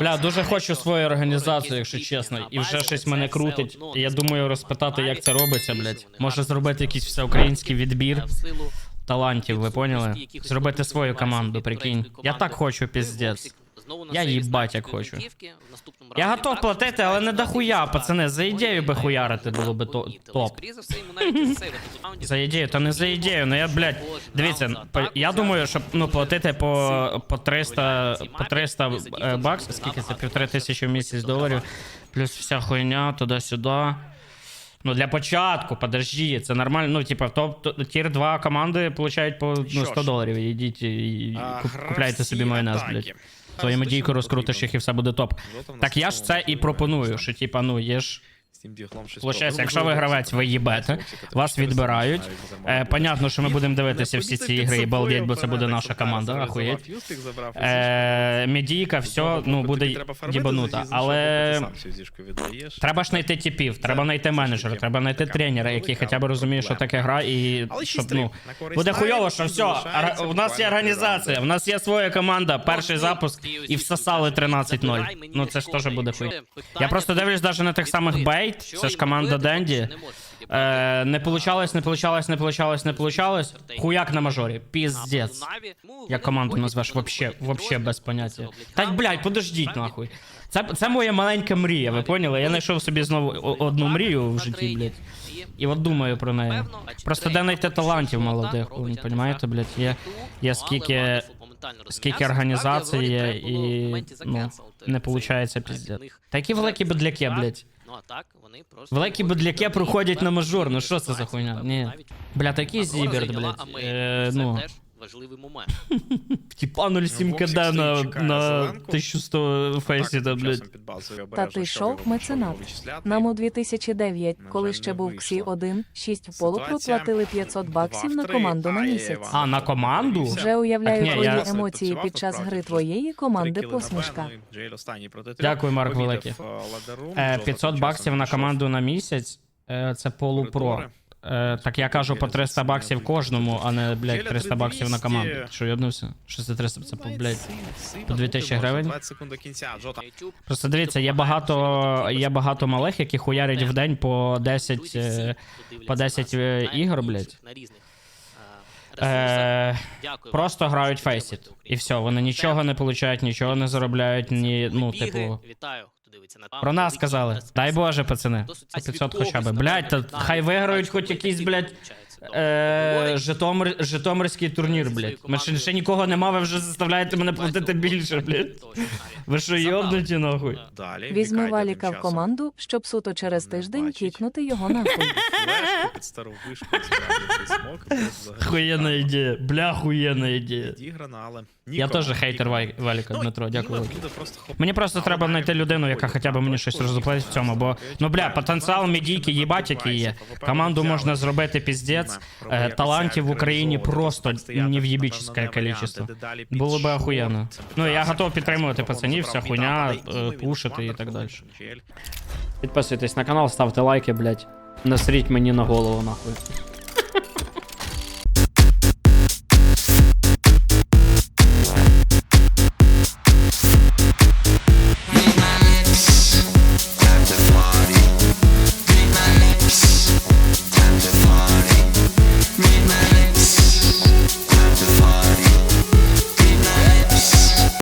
Бля, дуже хочу свою організацію, якщо чесно, і вже щось мене крутить. Я думаю розпитати, як це робиться, блядь. Може зробити якийсь всеукраїнський відбір талантів, ви поняли? Зробити свою команду, прикинь. Я так хочу, піздець. Я їбать як хочу. Я готов платити, але не дохуя, пацани. За ідею би хуярити було би то- топ. За ідею, то не за ідею, ну я, блядь, дивіться, по- я думаю, що ну платити по, по 300, по 300 е, баксів, скільки це, півтори тисячі в місяць доларів, плюс вся хуйня туди-сюди. Ну, для початку, подожди, це нормально. Ну, типа, топ то- тір 2 команди получають по ну, 100 ж. доларів. Ідіть і куп- купляйте собі майонез, блядь. Твою дійко розкрутиш їх і все буде топ. Так я ж це і пропоную, що типа, ну, є ж. Получається, якщо ви гравець, ви їбете, вас відбирають. Е, понятно, що ми будемо дивитися всі ці ігри і балдеть, бо це буде наша команда, ахуєть. Е, медійка, все, ну, буде їбанута. Але треба ж знайти типів, треба знайти менеджера, треба знайти тренера, який хоча б розуміє, що таке гра, і щоб, ну, буде хуйово, що все, у нас є організація, у нас є своя команда, перший запуск, і всосали 13-0. Ну це ж теж буде хуй. Я просто дивлюсь навіть на тих самих бейт, це ж команда Денді. Е, не получалось, не получалось, не получалось, не получалось. Хуяк на мажорі, піздець. Як команду назвеш вообще, вообще без поняття. Так, блядь, подождіть нахуй. Це, це моя маленька мрія, ви поняли? Я знайшов собі знову одну мрію в житті, блядь. І от думаю про неї. Просто де знайти талантів молодих, ви розумієте, блядь, є, є скільки, скільки організацій є, і ну, не виходить піздець. Такі великі бедляки, блядь. Ну а так, вони просто Великі бедляки проходять на мажор, ну що це за хуйня? Ні. Бля, такий зіберт, блядь. Е, ну, важливий момент. типа 07 КД на, на 1100 фейсі, да, блядь. Та ти йшов меценат. Нам у 2009, коли ще був. Ксі 1, 6 в полупру Ситуація платили 500 баксів на команду на місяць. А, на команду? Вже уявляю Так, ні, твої я- емоції під час гри твоєї команди посмішка. Дякую, Марк Великий. Е, 500 баксів на команду на місяць. е, Це полупро. Е, так я кажу по 300 баксів кожному, а не, блядь, 300 баксів на команду. Що йобнувся? Що це 300? Це, блядь. по 2000 гривень? секунд до кінця, Джота. Просто дивіться, є багато, є багато малих, які хуярять в день по 10, друзі е, по 10 нас е, ігор, блядь. е, просто грають фейсіт. І все, вони нічого не получають, нічого не заробляють, ні, ну, типу. Вітаю, хто дивиться на Про нас сказали. Дай Боже, пацани. Досить Це 500 хоча б. Блять, та хай виграють хоч якийсь, які блядь, получаються. Е, Житомир, Житомирський турнір, блядь. Ми ще, ще нікого нема, ви вже заставляєте мене платити більше, блядь. Ви що, йобнуті нахуй? Далі. Візьми валіка тим в часом. команду, щоб суто через тиждень бачить. кікнути його нахуй. Флешку під стару вишку, справді цей смок. і взагалі Хуєна шикарно. ідея, бля, хуєна ідея. Відіграна, але Я теж хейтер. Вай- Валіка, Ну, Дмитро, дякую. Ігор велике. буде просто хоп- Мені просто Але треба навіть знайти людину, яка виходить, хоча б мені щось розплатить в цьому, бо ну бля, потенціал медійки їбать, який є. Команду можна зробити піздець. Е, талантів в Україні просто нев'єбічне количество. Було би охуєнно. Ну я готов підтримувати пацанів, вся хуйня, е, пушити і так далі. Підписуйтесь на канал, ставте лайки, блять. Насріть мені на голову, нахуй.